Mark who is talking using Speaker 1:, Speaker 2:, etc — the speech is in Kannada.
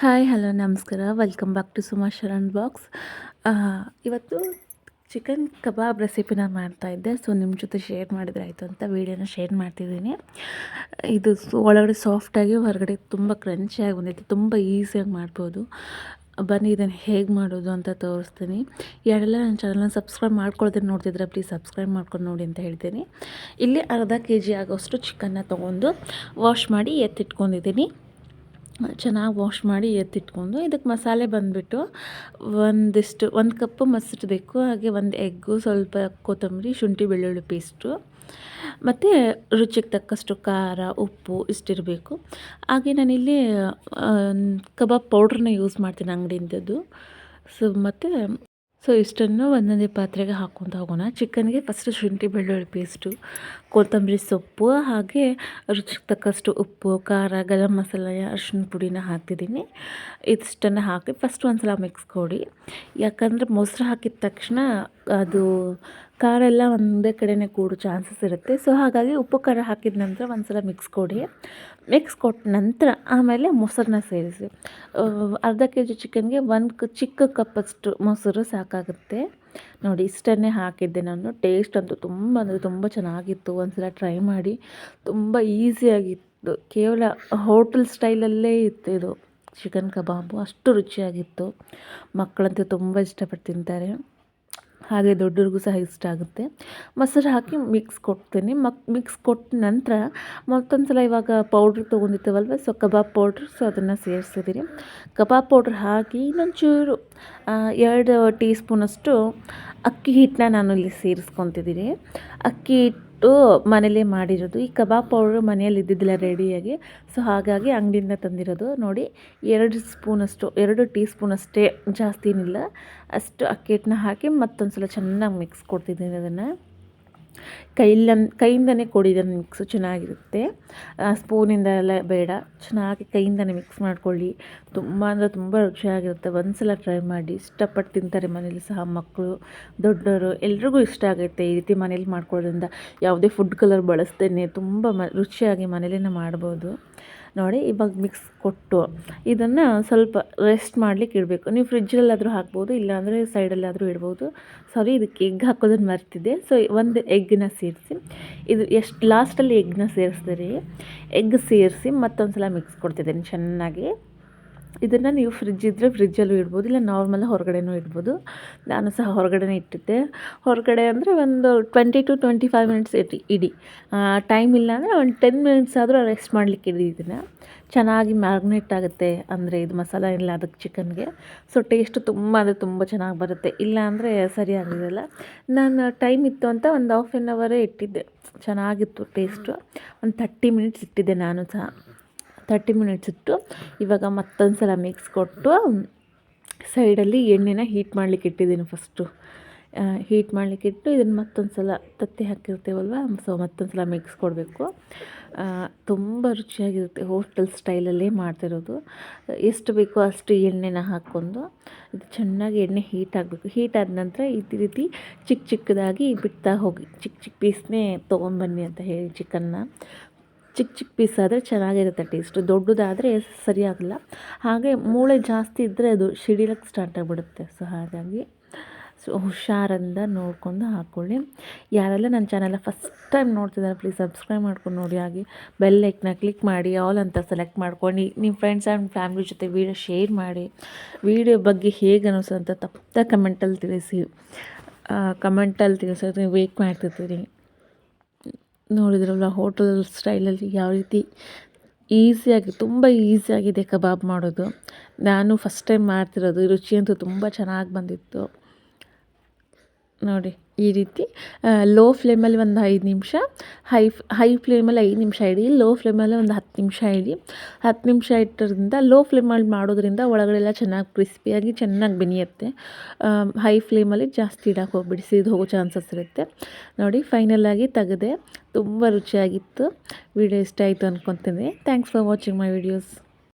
Speaker 1: ಹಾಯ್ ಹಲೋ ನಮಸ್ಕಾರ. Welcome back to Suma Sharan box ಇವತ್ತು ಚಿಕನ್ ಕಬಾಬ್ ರೆಸಿಪಿನ ಮಾಡ್ತಾಯಿದ್ದೆ ಸೊ ನಿಮ್ಮ ಜೊತೆ ಶೇರ್ ಮಾಡಿದ್ರೆ ಆಯಿತು ಅಂತ ವೀಡಿಯೋನ ಶೇರ್ ಮಾಡ್ತಿದ್ದೀನಿ. ಇದು ಒಳಗಡೆ ಸಾಫ್ಟಾಗಿ ಹೊರಗಡೆ ತುಂಬ ಕ್ರಂಚಿಯಾಗಿ ಬಂದಿತ್ತು ತುಂಬ ಈಸಿಯಾಗಿ ಮಾಡ್ಬೋದು. ಬನ್ನಿ, ಇದನ್ನು ಹೇಗೆ ಮಾಡೋದು ಅಂತ ತೋರಿಸ್ತೀನಿ. ಯಾರೆಲ್ಲ ನನ್ನ ಚಾನಲ್ನ ಸಬ್ಸ್ಕ್ರೈಬ್ ಮಾಡ್ಕೊಳ್ತೀನಿ ನೋಡ್ತಿದ್ರೆ ಪ್ಲೀಸ್ ಸಬ್ಸ್ಕ್ರೈಬ್ ಮಾಡ್ಕೊಂಡು ನೋಡಿ ಅಂತ ಹೇಳ್ತೀನಿ. ಇಲ್ಲಿ ಅರ್ಧ ಕೆ ಜಿ ಆಗೋಷ್ಟು ಚಿಕನ್ನ ತೊಗೊಂಡು ವಾಶ್ ಮಾಡಿ ಎತ್ತಿಟ್ಕೊಂಡಿದ್ದೀನಿ. ಚೆನ್ನಾಗಿ ವಾಶ್ ಮಾಡಿ ಎತ್ತಿಟ್ಕೊಂಡು ಇದಕ್ಕೆ ಮಸಾಲೆ ಬಂದುಬಿಟ್ಟು ಒಂದಿಷ್ಟು, ಒಂದು ಕಪ್ಪು ಮೊಸರು ಬೇಕು, ಹಾಗೆ ಒಂದು ಎಗ್ಗು, ಸ್ವಲ್ಪ ಕೊತ್ತಂಬರಿ, ಶುಂಠಿ, ಬೆಳ್ಳುಳ್ಳಿ ಪೇಸ್ಟು, ಮತ್ತು ರುಚಿಗೆ ತಕ್ಕಷ್ಟು ಖಾರ, ಉಪ್ಪು ಇಷ್ಟಿರಬೇಕು. ಹಾಗೆ ನಾನಿಲ್ಲಿ ಕಬಾಬ್ ಪೌಡ್ರನ್ನ ಯೂಸ್ ಮಾಡ್ತೀನಿ ಅಂಗಡಿಯಿಂದದ್ದು. ಸೊ ಮತ್ತು ಸೊ ಇಷ್ಟನ್ನು ಒಂದೊಂದೇ ಪಾತ್ರೆಗೆ ಹಾಕ್ಕೊತ ಹೋಗೋಣ. ಚಿಕನ್ಗೆ ಫಸ್ಟ್ ಶುಂಠಿ ಬೆಳ್ಳುಳ್ಳಿ ಪೇಸ್ಟು ಕೊತ್ತಂಬರಿ ಸೊಪ್ಪು, ಹಾಗೆ ರುಚಿಗೆ ತಕ್ಕಷ್ಟು ಉಪ್ಪು, ಖಾರ, ಗರಂ ಮಸಾಲೆಯ ಅರ್ಶಿನ ಪುಡಿನ ಹಾಕ್ತಿದ್ದೀನಿ. ಇದಿಷ್ಟನ್ನು ಹಾಕಿ ಫಸ್ಟ್ ಒಂದು ಸಲ ಮಿಕ್ಸ್ ಕೊಡಿ ಯಾಕಂದರೆ ಮೊಸರು ಹಾಕಿದ ತಕ್ಷಣ ಅದು ಖಾರ ಎಲ್ಲ ಒಂದೇ ಕಡೆನೇ ಕೂಡೋ ಚಾನ್ಸಸ್ ಇರುತ್ತೆ. ಸೊ ಹಾಗಾಗಿ ಉಪ್ಪು ಖಾರ ಹಾಕಿದ ನಂತರ ಒಂದು ಸಲ ಮಿಕ್ಸ್ ಕೊಡಿ. ಮಿಕ್ಸ್ ಕೊಟ್ಟ ನಂತರ ಆಮೇಲೆ ಮೊಸರನ್ನ ಸೇರಿಸಿ. ಅರ್ಧ ಕೆ ಜಿ ಚಿಕನ್ಗೆ ಒಂದು ಚಿಕ್ಕ ಕಪ್ಪಷ್ಟು ಮೊಸರು ಸಾಕಾಗುತ್ತೆ. ನೋಡಿ, ಇಷ್ಟನ್ನೇ ಹಾಕಿದ್ದೆ ನಾನು. ಟೇಸ್ಟ್ ಅಂತೂ ತುಂಬ, ಅಂದರೆ ತುಂಬ ಚೆನ್ನಾಗಿತ್ತು. ಒಂದು ಸಲ ಟ್ರೈ ಮಾಡಿ. ತುಂಬ ಈಸಿಯಾಗಿತ್ತು ಕೇವಲ ಹೋಟೆಲ್ ಸ್ಟೈಲಲ್ಲೇ ಇತ್ತು ಇದು. Chicken kebab. ಅಷ್ಟು ರುಚಿಯಾಗಿತ್ತು. ಮಕ್ಕಳಂತೂ ತುಂಬ ಇಷ್ಟಪಟ್ಟು ತಿಂತಾರೆ. ಹಾಗೆ ದೊಡ್ಡವ್ರಿಗೂ ಸಹ ಇಷ್ಟ ಆಗುತ್ತೆ. ಮೊಸರು ಹಾಕಿ ಮಿಕ್ಸ್ ಕೊಡ್ತೀನಿ. ಮಕ್ ಮಿಕ್ಸ್ ಕೊಟ್ಟ ನಂತರ ಮತ್ತೊಂದು ಸಲ ಇವಾಗ ಪೌಡ್ರ್ ತೊಗೊಂಡಿರ್ತೇವಲ್ವ? ಸೊ ಕಬಾಬ್ ಪೌಡ್ರ್ ಸೊ ಅದನ್ನು ಸೇರಿಸಿದ್ದೀನಿ ಕಬಾಬ್ ಪೌಡ್ರ್ ಹಾಕಿ ಇನ್ನೊಂಚೂರು ಎರಡು ಟೀ ಸ್ಪೂನಷ್ಟು ಅಕ್ಕಿ ಹಿಟ್ಟನ್ನ ನಾನು ಇಲ್ಲಿ ಸೇರಿಸ್ಕೊತಿದ್ದೀನಿ ಅಕ್ಕಿ ಹಿಟ್ಟು ಇಟ್ಟು ಮನೇಲಿ ಮಾಡಿರೋದು. ಈ ಕಬಾಬ್ ಪೌಡ್ರ್ ಮನೆಯಲ್ಲಿ ಇದ್ದಿದ್ದಿಲ್ಲ ರೆಡಿಯಾಗಿ. ಸೊ ಹಾಗಾಗಿ ಅಂಗಡಿಯಿಂದ ತಂದಿರೋದು. ನೋಡಿ, ಎರಡು ಸ್ಪೂನಷ್ಟು, ಎರಡು ಟೀ ಸ್ಪೂನ್ ಅಷ್ಟೇ ಜಾಸ್ತಿ ಏನಿಲ್ಲ ಅಷ್ಟು ಅಕ್ಕಿ ಹಿಟ್ಟನ್ನ ಹಾಕಿ ಮತ್ತೊಂದು ಸಲ ಚೆನ್ನಾಗಿ ಮಿಕ್ಸ್ ಕೊಡ್ತಿದ್ದೀನಿ ಅದನ್ನು. ಕೈಲ್ಲ ಕೈಯಿಂದನೇ ಕೊಡಿ ಇದನ್ನು ಮಿಕ್ಸು ಚೆನ್ನಾಗಿರುತ್ತೆ. ಸ್ಪೂನಿಂದ ಎಲ್ಲ ಬೇಡ. ಚೆನ್ನಾಗಿ ಕೈಯಿಂದನೇ ಮಿಕ್ಸ್ ಮಾಡ್ಕೊಳ್ಳಿ. ತುಂಬ ಅಂದರೆ ತುಂಬ ರುಚಿಯಾಗಿರುತ್ತೆ. ಒಂದು ಸಲ ಟ್ರೈ ಮಾಡಿ. ಇಷ್ಟಪಟ್ಟು ತಿಂತಾರೆ ಮನೇಲಿ ಸಹ ಮಕ್ಕಳು ದೊಡ್ಡವರು ಎಲ್ರಿಗೂ ಇಷ್ಟ ಆಗುತ್ತೆ ಈ ರೀತಿ ಮನೇಲಿ ಮಾಡ್ಕೊಳ್ಳೋದ್ರಿಂದ. ಯಾವುದೇ ಫುಡ್ ಕಲರ್ ಬಳಸ್ದೇನೆ ತುಂಬ ಮ, ರುಚಿಯಾಗಿ ಮನೇಲೇ ಮಾಡ್ಬೋದು. ನೋಡಿ ಇವಾಗ ಮಿಕ್ಸ್ ಕೊಟ್ಟು ಇದನ್ನು ಸ್ವಲ್ಪ ರೆಸ್ಟ್ ಮಾಡ್ಲಿಕ್ಕೆ ಇಡಬೇಕು. ನೀವು ಫ್ರಿಜ್ಜಲ್ಲಾದರೂ ಹಾಕ್ಬೋದು, ಇಲ್ಲಾಂದರೆ ಸೈಡಲ್ಲಾದರೂ ಇಡ್ಬೋದು. ಸಾರಿ ಇದಕ್ಕೆ ಎಗ್ ಹಾಕೋದನ್ನು ಮರ್ತಿದ್ದೆ. ಸೊ ಒಂದು ಎಗ್ನ ಸೇರಿಸಿ, ಇದು ಎಷ್ಟು ಲಾಸ್ಟಲ್ಲಿ ಎಗ್ನ ಸೇರಿಸ್ತೀರಿ? ಎಗ್ ಸೇರಿಸಿ ಮತ್ತೊಂದು ಸಲ ಮಿಕ್ಸ್ ಕೊಡ್ತಿದ್ದೀನಿ ಚೆನ್ನಾಗಿ. ಇದನ್ನು ನೀವು ಫ್ರಿಜ್ ಇದ್ದರೆ ಫ್ರಿಜ್ಜಲ್ಲೂ ಇಡ್ಬೋದು, ಇಲ್ಲ ನಾರ್ಮಲ್ ಹೊರಗಡೆನೂ ಇಡ್ಬೋದು. ನಾನು ಸಹ ಹೊರಗಡೆನೇ ಇಟ್ಟಿದ್ದೆ. ಹೊರಗಡೆ ಅಂದರೆ ಒಂದು twenty to twenty five minutes ಇಡಿ. ಇಡಿ ಟೈಮ್ ಇಲ್ಲ ಅಂದರೆ ಒಂದು ಟೆನ್ ಮಿನಿಟ್ಸ್ ಆದರೂ ರೆಸ್ಟ್ ಮಾಡಲಿಕ್ಕೆ ಇಡಿ ಇದನ್ನು. ಚೆನ್ನಾಗಿ ಮ್ಯಾಗ್ನೇಟ್ ಆಗುತ್ತೆ ಅಂದರೆ ಇದು ಮಸಾಲ ಇಲ್ಲ ಅದಕ್ಕೆ ಚಿಕನ್ಗೆ ಸೊ ಟೇಸ್ಟ್ ತುಂಬ ಅಂದರೆ ತುಂಬ ಚೆನ್ನಾಗಿ ಬರುತ್ತೆ. ಇಲ್ಲ ಅಂದರೆ ಸರಿಯಾಗಿರಲ್ಲ ನಾನು ಟೈಮ್ ಇತ್ತು ಅಂತ ಒಂದು ಹಾಫ್ ಆನ್ ಅವರೇ ಇಟ್ಟಿದ್ದೆ. ಚೆನ್ನಾಗಿತ್ತು ಟೇಸ್ಟು ಒಂದು ಥರ್ಟಿ ಮಿನಿಟ್ಸ್ ಇಟ್ಟಿದ್ದೆ ನಾನು ಸಹ. ತರ್ಟಿ ಮಿನಿಟ್ಸ್ ಇಟ್ಟು ಇವಾಗ ಮತ್ತೊಂದು ಸಲ ಮಿಕ್ಸ್ ಕೊಟ್ಟು ಸೈಡಲ್ಲಿ ಎಣ್ಣೆನ ಹೀಟ್ ಮಾಡಲಿಕ್ಕೆ ಇಟ್ಟಿದ್ದೀನಿ ಫಸ್ಟು ಹೀಟ್ ಮಾಡಲಿಕ್ಕೆ ಇಟ್ಟು ಇದನ್ನು ಮತ್ತೊಂದು ಸಲ ತತ್ತಿ ಹಾಕಿರ್ತೀವಲ್ವ? ಸೊ ಮತ್ತೊಂದು ಸಲ ಮಿಕ್ಸ್ ಕೊಡಬೇಕು ತುಂಬ ರುಚಿಯಾಗಿರುತ್ತೆ ಹೋಟೆಲ್ ಸ್ಟೈಲಲ್ಲೇ ಮಾಡ್ತಿರೋದು. ಎಷ್ಟು ಬೇಕೋ ಅಷ್ಟು ಎಣ್ಣೆನ ಹಾಕ್ಕೊಂಡು ಇದು ಚೆನ್ನಾಗಿ ಎಣ್ಣೆ ಹೀಟ್ ಆಗಬೇಕು. ಹೀಟ್ ಆದ ನಂತರ ಈ ರೀತಿ ಚಿಕ್ಕ ಚಿಕ್ಕದಾಗಿ ಬಿಡ್ತಾ ಹೋಗಿ. ಚಿಕ್ಕ ಚಿಕ್ಕ ಪೀಸ್ನೇ ತೊಗೊಂಬನ್ನಿ ಅಂತ ಹೇಳಿ ಚಿಕನ್ನ. ಚಿಕ್ಕ ಚಿಕ್ಕ ಪೀಸ್ ಆದರೆ ಚೆನ್ನಾಗಿರುತ್ತೆ ಟೇಸ್ಟ್ ದೊಡ್ಡದಾದರೆ ಸರಿಯಾಗಲ್ಲ. ಹಾಗೆ ಮೂಳೆ ಜಾಸ್ತಿ ಇದ್ದರೆ ಅದು ಸಿಡಿಲಕ್ಕೆ ಸ್ಟಾರ್ಟ್ ಆಗಿಬಿಡುತ್ತೆ. ಸೊ ಹಾಗಾಗಿ ಸೊ, ಹುಷಾರಿಂದ ನೋಡಿಕೊಂಡು ಹಾಕ್ಕೊಳ್ಳಿ ಯಾರೆಲ್ಲ ನನ್ನ ಚಾನೆಲ್ ಫಸ್ಟ್ ಟೈಮ್ ನೋಡ್ತಿದ್ದಾರೆ ಪ್ಲೀಸ್ ಸಬ್ಸ್ಕ್ರೈಬ್ ಮಾಡ್ಕೊಂಡು ನೋಡಿ. ಹಾಗೆ ಬೆಲ್ ಲೈಕ್ನ ಕ್ಲಿಕ್ ಮಾಡಿ ಆಲ್ ಅಂತ ಸೆಲೆಕ್ಟ್ ಮಾಡ್ಕೊಂಡು ನಿಮ್ಮ ಫ್ರೆಂಡ್ಸ್ ಆ್ಯಂಡ್ ಫ್ಯಾಮಿಲಿ ಜೊತೆ ವೀಡಿಯೋ ಶೇರ್ ಮಾಡಿ. ವೀಡಿಯೋ ಬಗ್ಗೆ ಹೇಗೆ ಅನ್ನಿಸೋಂಥ ತಪ್ಪ ಕಮೆಂಟಲ್ಲಿ ತಿಳಿಸಿ. ಕಮೆಂಟಲ್ಲಿ ತಿಳಿಸೋದು ವೇಟ್ ಮಾಡ್ತಿರ್ತೀರಿ. ನೋಡಿದ್ರಲ್ಲ ಹೋಟೆಲ್ ಸ್ಟೈಲಲ್ಲಿ ಯಾವ ರೀತಿ ಈಸಿಯಾಗಿ ತುಂಬ ಈಸಿಯಾಗಿದೆ ಕಬಾಬ್ ಮಾಡೋದು. ನಾನು ಫಸ್ಟ್ ಟೈಮ್ ಮಾಡ್ತಿರೋದು ರುಚಿಯಂತೂ ತುಂಬ ಚೆನ್ನಾಗಿ ಬಂದಿತ್ತು. ನೋಡಿ, ಈ ರೀತಿ ಲೋ ಫ್ಲೇಮಲ್ಲಿ ಒಂದು ಐದು ನಿಮಿಷ ಹೈ ಹೈ ಫ್ಲೇಮಲ್ಲಿ ಐದು ನಿಮಿಷ ಇಡಿ ಲೋ ಫ್ಲೇಮಲ್ಲಿ ಒಂದು ಹತ್ತು ನಿಮಿಷ ಇಡಿ. ಹತ್ತು ನಿಮಿಷ ಇಟ್ಟರಿಂದ ಲೋ ಫ್ಲೇಮಲ್ಲಿ ಮಾಡೋದ್ರಿಂದ ಒಳಗಡೆಲ್ಲ ಚೆನ್ನಾಗಿ ಕ್ರಿಸ್ಪಿಯಾಗಿ ಚೆನ್ನಾಗಿ ಬೆನಿಯುತ್ತೆ. ಹೈ ಫ್ಲೇಮಲ್ಲಿ ಜಾಸ್ತಿ ಇಡಕ್ಕೆ ಹೋಗ್ಬಿಡಿ, ಸಿದು ಹೋಗೋ ಚಾನ್ಸಸ್ ಇರುತ್ತೆ. ನೋಡಿ ಫೈನಲಾಗಿ ತೆಗೆದೆ, ತುಂಬ ರುಚಿಯಾಗಿತ್ತು. ವಿಡಿಯೋ ಇಷ್ಟ ಆಯಿತು ಅಂದ್ಕೊತೀನಿ thanks for watching my videos